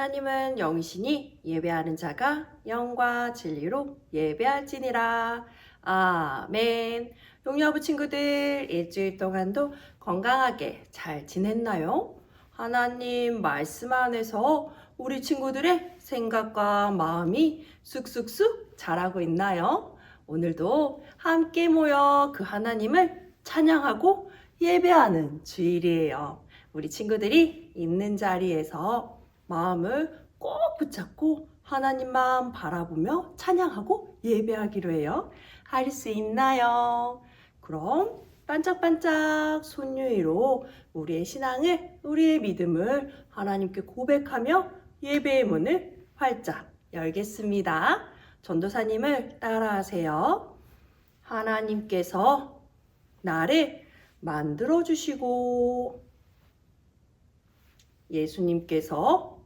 하나님은 영이시니 예배하는 자가 영과 진리로 예배할지니라. 아멘. 용여부 친구들 일주일 동안도 건강하게 잘 지냈나요? 하나님 말씀 안에서 우리 친구들의 생각과 마음이 쑥쑥쑥 자라고 있나요? 오늘도 함께 모여 그 하나님을 찬양하고 예배하는 주일이에요. 우리 친구들이 있는 자리에서 마음을 꼭 붙잡고 하나님만 바라보며 찬양하고 예배하기로 해요. 할 수 있나요? 그럼 반짝반짝 손유이로 우리의 신앙을, 우리의 믿음을 하나님께 고백하며 예배의 문을 활짝 열겠습니다. 전도사님을 따라하세요. 하나님께서 나를 만들어 주시고 예수님께서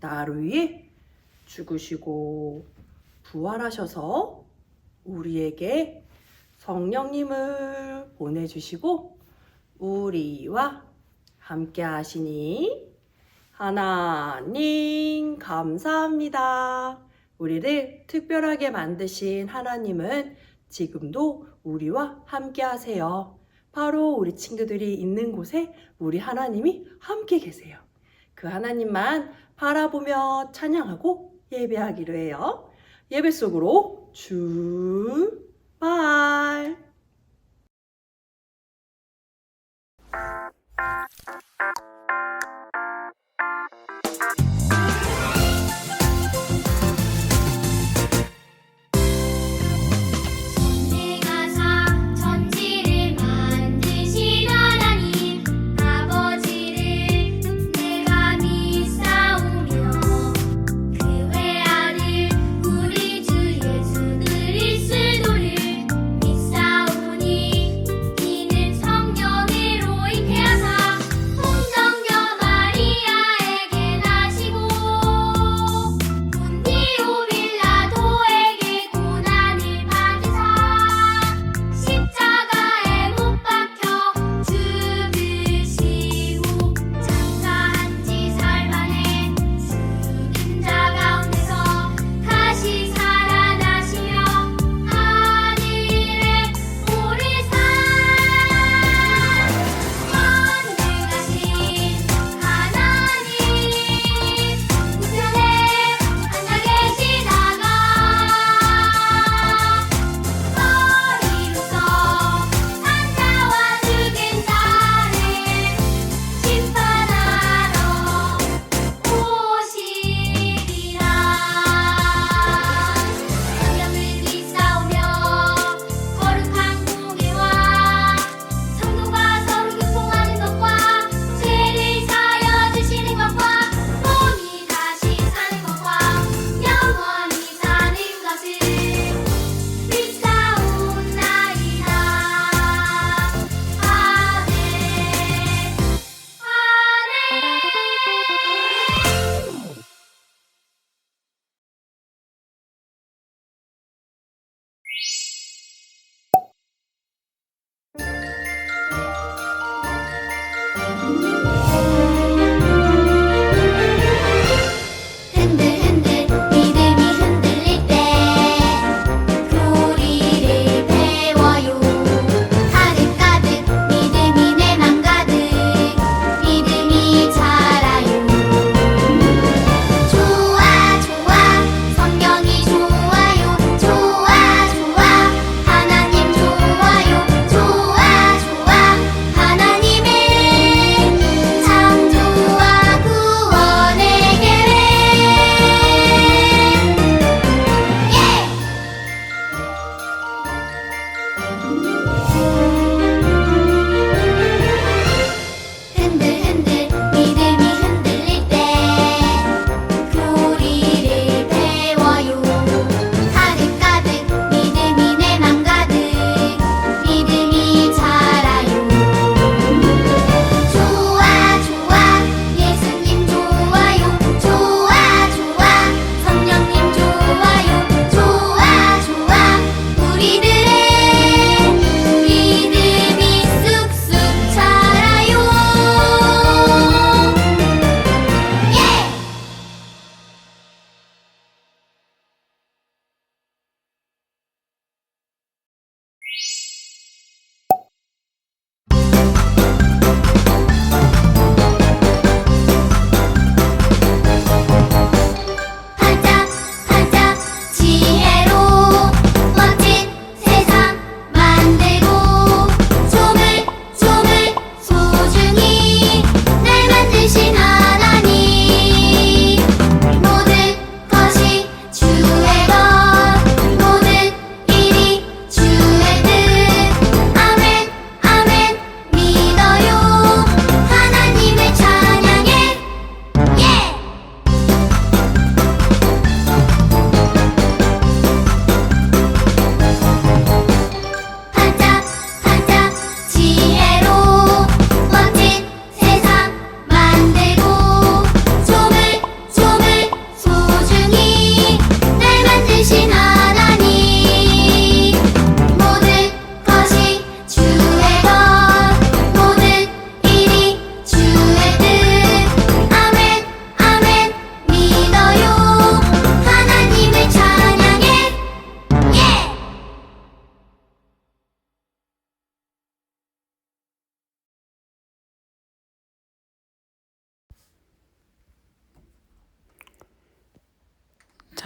나를 위해 죽으시고 부활하셔서 우리에게 성령님을 보내주시고 우리와 함께 하시니 하나님 감사합니다. 우리를 특별하게 만드신 하나님은 지금도 우리와 함께 하세요. 바로 우리 친구들이 있는 곳에 우리 하나님이 함께 계세요. 그 하나님만 바라보며 찬양하고 예배하기로 해요. 예배 속으로 출발!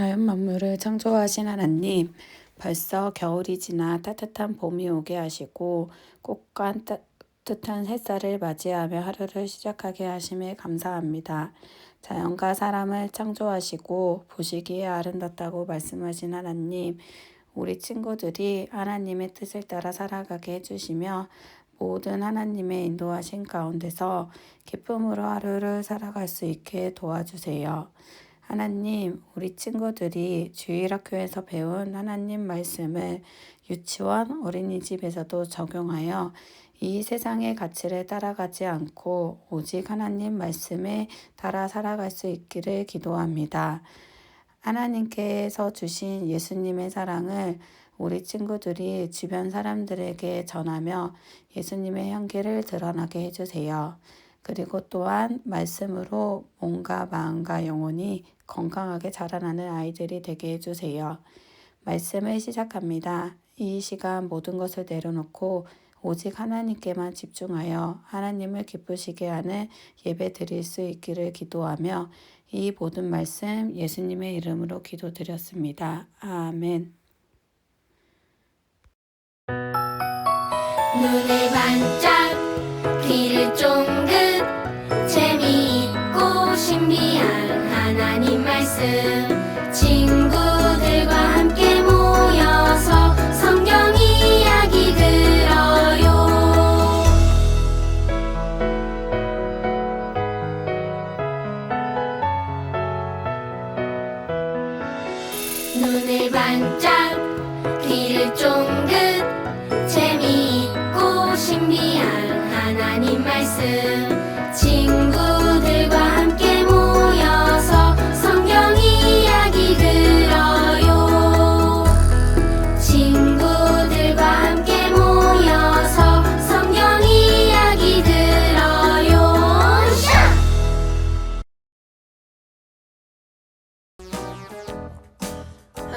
자연 만물을 창조하신 하나님, 벌써 겨울이 지나 따뜻한 봄이 오게 하시고 꽃과 따뜻한 햇살을 맞이하며 하루를 시작하게 하심에 감사합니다. 자연과 사람을 창조하시고 보시기에 아름답다고 말씀하신 하나님, 우리 친구들이 하나님의 뜻을 따라 살아가게 해주시며 모든 하나님의 인도하신 가운데서 기쁨으로 하루를 살아갈 수 있게 도와주세요. 하나님, 우리 친구들이 주일학교에서 배운 하나님 말씀을 유치원, 어린이집에서도 적용하여 이 세상의 가치를 따라가지 않고 오직 하나님 말씀에 따라 살아갈 수 있기를 기도합니다. 하나님께서 주신 예수님의 사랑을 우리 친구들이 주변 사람들에게 전하며 예수님의 향기를 드러나게 해주세요. 그리고 또한 말씀으로 몸과 마음과 영혼이 건강하게 자라나는 아이들이 되게 해주세요. 말씀을 시작합니다. 이 시간 모든 것을 내려놓고 오직 하나님께만 집중하여 하나님을 기쁘시게 하는 예배 드릴 수 있기를 기도하며 이 모든 말씀 예수님의 이름으로 기도드렸습니다. 아멘. 눈을 반짝 하나님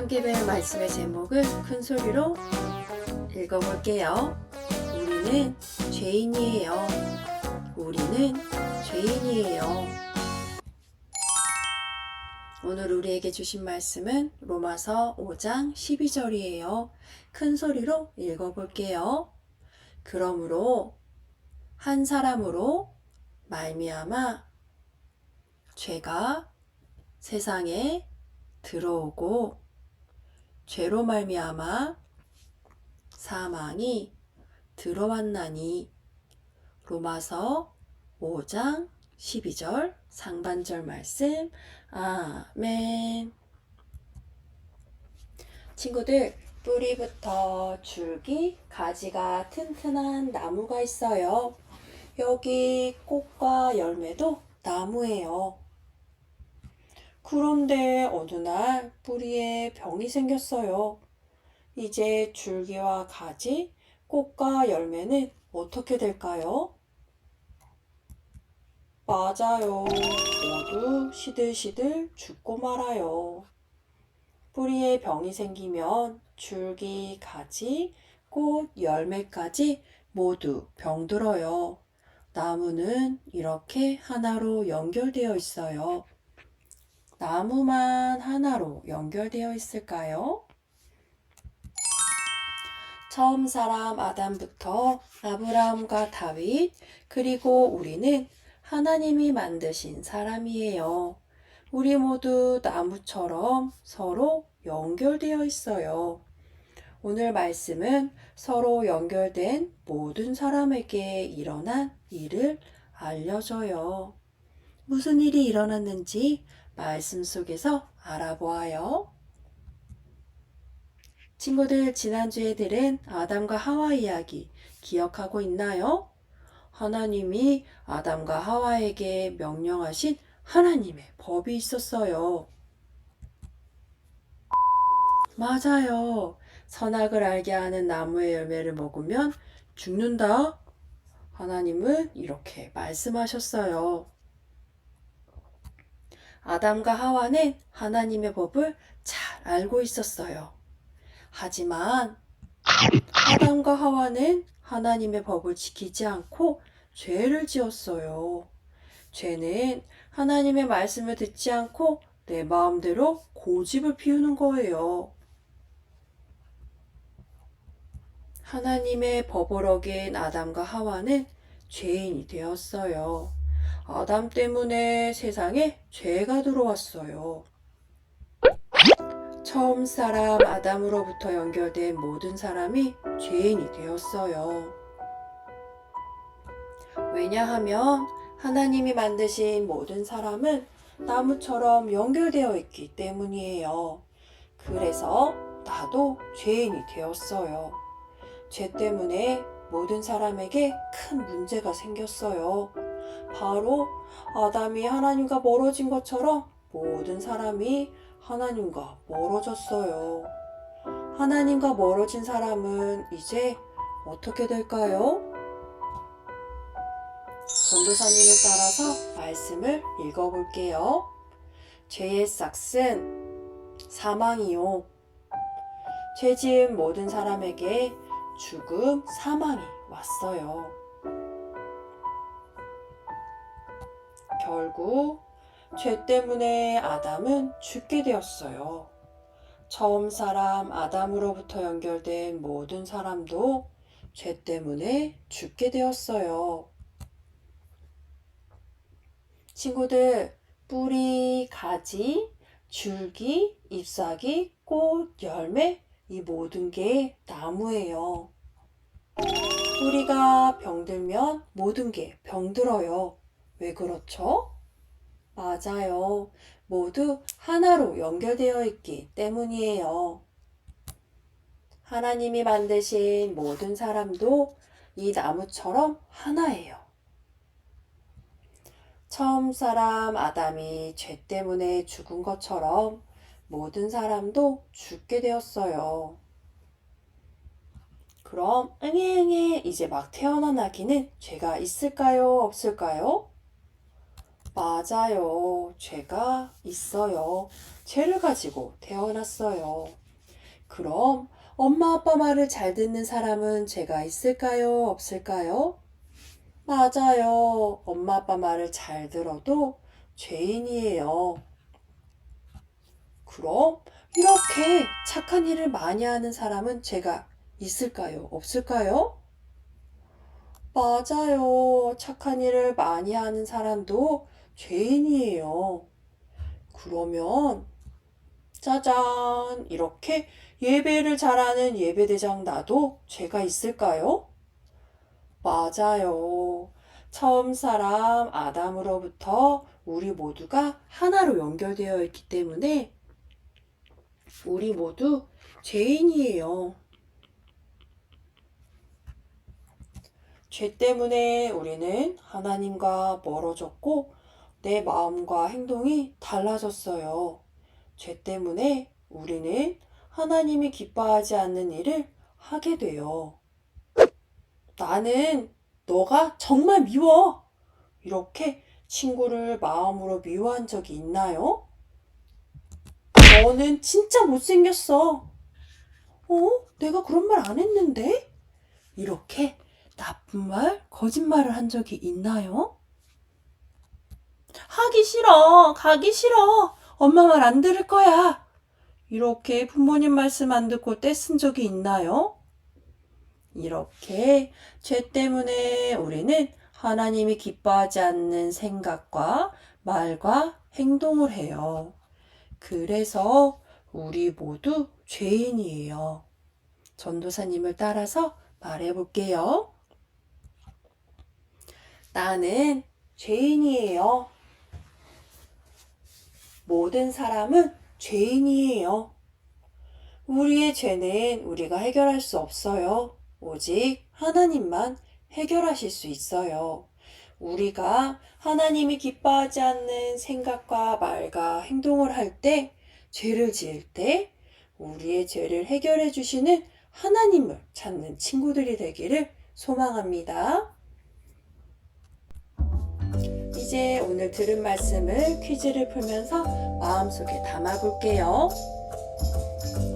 배울 말씀의 제목을 큰 소리로 읽어볼게요. 우리는 죄인이에요. 우리는 죄인이에요. 오늘 우리에게 주신 말씀은 로마서 5장 12절이에요. 큰 소리로 읽어볼게요. 그러므로 한 사람으로 말미암아 죄가 세상에 들어오고 죄로 말미암아 사망이 들어왔나니? 로마서 5장 12절 상반절 말씀. 아멘. 친구들 뿌리부터 줄기 가지가 튼튼한 나무가 있어요. 여기 꽃과 열매도 나무예요 그런데 어느 날 뿌리에 병이 생겼어요. 이제 줄기와 가지, 꽃과 열매는 어떻게 될까요? 맞아요. 모두 시들시들 죽고 말아요. 뿌리에 병이 생기면 줄기, 가지, 꽃, 열매까지 모두 병들어요. 나무는 이렇게 하나로 연결되어 있어요. 나무만 하나로 연결되어 있을까요? 처음 사람 아담부터 아브라함과 다윗, 그리고 우리는 하나님이 만드신 사람이에요. 우리 모두 나무처럼 서로 연결되어 있어요. 오늘 말씀은 서로 연결된 모든 사람에게 일어난 일을 알려줘요. 무슨 일이 일어났는지 말씀 속에서 알아보아요. 친구들, 지난주에 들은 아담과 하와 이야기 기억하고 있나요? 하나님이 아담과 하와에게 명령하신 하나님의 법이 있었어요. 맞아요. 선악을 알게 하는 나무의 열매를 먹으면 죽는다. 하나님은 이렇게 말씀하셨어요. 아담과 하와는 하나님의 법을 잘 알고 있었어요. 하지만 아담과 하와는 하나님의 법을 지키지 않고 죄를 지었어요. 죄는 하나님의 말씀을 듣지 않고 내 마음대로 고집을 피우는 거예요. 하나님의 어긴 아담과 하와는 죄인이 되었어요. 아담 때문에 세상에 죄가 들어왔어요. 처음 사람 아담으로부터 연결된 모든 사람이 죄인이 되었어요. 왜냐하면 하나님이 만드신 모든 사람은 나무처럼 연결되어 있기 때문이에요. 그래서 나도 죄인이 되었어요. 죄 때문에 모든 사람에게 큰 문제가 생겼어요. 바로 아담이 하나님과 멀어진 것처럼 모든 사람이 하나님과 멀어졌어요. 하나님과 멀어진 사람은 이제 어떻게 될까요? 전도사님을 따라서 말씀을 읽어볼게요. 죄의 싹은 사망이요. 죄 지은 모든 사람에게 죽음, 사망이 왔어요. 결국 죄 때문에 아담은 죽게 되었어요. 처음 사람 아담으로부터 연결된 모든 사람도 죄 때문에 죽게 되었어요. 친구들, 뿌리, 가지, 줄기, 잎사귀, 꽃, 열매, 이 모든 게 나무예요. 뿌리가 병들면 모든 게 병들어요. 왜 그렇죠? 맞아요. 모두 하나로 연결되어 있기 때문이에요. 하나님이 만드신 모든 사람도 이 나무처럼 하나예요. 처음 사람 아담이 죄 때문에 죽은 것처럼 모든 사람도 죽게 되었어요. 그럼 응애응애 이제 막 태어난 아기는 죄가 있을까요? 없을까요? 맞아요. 죄가 있어요. 죄를 가지고 태어났어요. 그럼 엄마 아빠 말을 잘 듣는 사람은 죄가 있을까요? 없을까요? 맞아요. 엄마 아빠 말을 잘 들어도 죄인이에요. 그럼 이렇게 착한 일을 많이 하는 사람은 죄가 있을까요? 없을까요? 맞아요. 착한 일을 많이 하는 사람도 죄인이에요. 그러면 짜잔 이렇게 예배를 잘하는 예배대장 나도 죄가 있을까요? 맞아요. 처음 사람 아담으로부터 우리 모두가 하나로 연결되어 있기 때문에 우리 모두 죄인이에요. 죄 때문에 우리는 하나님과 멀어졌고 내 마음과 행동이 달라졌어요. 죄 때문에 우리는 하나님이 기뻐하지 않는 일을 하게 돼요. 나는 너가 정말 미워. 이렇게 친구를 마음으로 미워한 적이 있나요? 너는 진짜 못생겼어. 어? 내가 그런 말 안 했는데? 이렇게 나쁜 말, 거짓말을 한 적이 있나요? 하기 싫어. 가기 싫어. 엄마 말 안 들을 거야. 이렇게 부모님 말씀 안 듣고 떼쓴 적이 있나요? 이렇게 죄 때문에 우리는 하나님이 기뻐하지 않는 생각과 말과 행동을 해요. 그래서 우리 모두 죄인이에요. 전도사님을 따라서 말해 볼게요. 나는 죄인이에요. 모든 사람은 죄인이에요. 우리의 죄는 우리가 해결할 수 없어요. 오직 하나님만 해결하실 수 있어요. 우리가 하나님이 기뻐하지 않는 생각과 말과 행동을 할 때, 죄를 지을 때, 우리의 죄를 해결해 주시는 하나님을 찾는 친구들이 되기를 소망합니다. 이제 오늘 들은 말씀을 퀴즈를 풀면서 마음속에 담아 볼게요.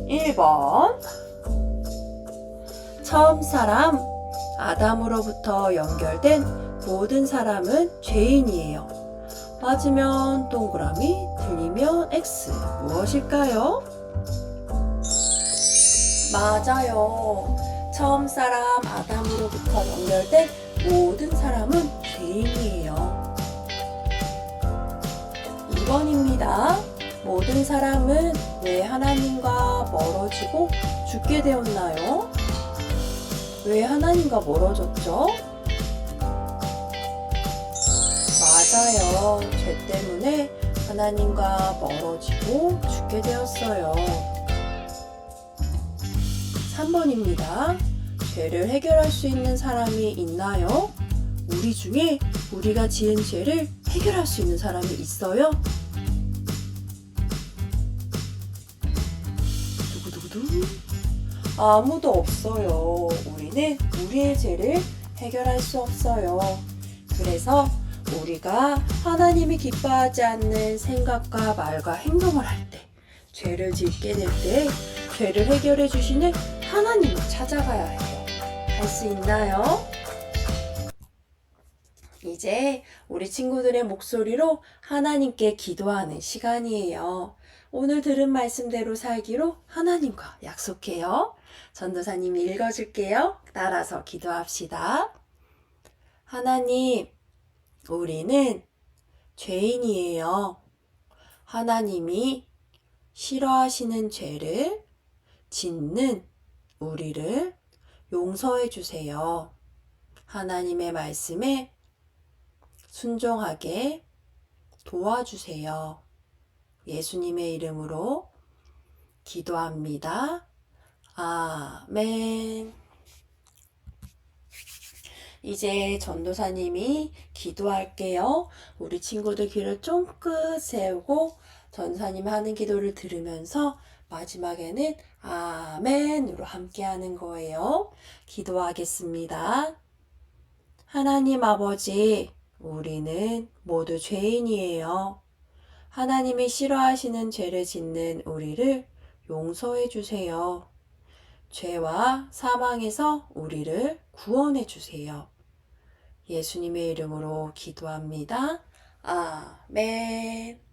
1번. 처음 사람 아담으로부터 연결된 모든 사람은 죄인이에요. 맞으면 동그라미, 틀리면 X. 무엇일까요? 맞아요. 처음 사람 아담으로부터 연결된 모든 사람은 죄인이에요. 2번입니다. 모든 사람은 왜 하나님과 멀어지고 죽게 되었나요? 왜 하나님과 멀어졌죠? 맞아요. 죄 때문에 하나님과 멀어지고 죽게 되었어요. 3번입니다. 죄를 해결할 수 있는 사람이 있나요? 우리 중에 우리가 지은 죄를 해결할 수 있는 사람이 있어요? 아무도 없어요. 우리는 우리의 죄를 해결할 수 없어요. 그래서 우리가 하나님이 기뻐하지 않는 생각과 말과 행동을 할 때, 죄를 짓게 될 때, 죄를 해결해 주시는 하나님을 찾아가야 해요. 할 수 있나요? 이제 우리 친구들의 목소리로 하나님께 기도하는 시간이에요. 오늘 들은 말씀대로 살기로 하나님과 약속해요. 전도사님이 읽어줄게요. 따라서 기도합시다. 하나님, 우리는 죄인이에요. 하나님이 싫어하시는 죄를 짓는 우리를 용서해 주세요. 하나님의 말씀에 순종하게 도와주세요. 예수님의 이름으로 기도합니다. 아멘. 이제 전도사님이 기도할게요. 우리 친구들 귀를 쫑긋 세우고 전사님 하는 기도를 들으면서 마지막에는 아멘으로 함께 하는 거예요. 기도하겠습니다. 하나님 아버지, 우리는 모두 죄인이에요. 하나님이 싫어하시는 죄를 짓는 우리를 용서해 주세요. 죄와 사망에서 우리를 구원해 주세요. 예수님의 이름으로 기도합니다. 아멘.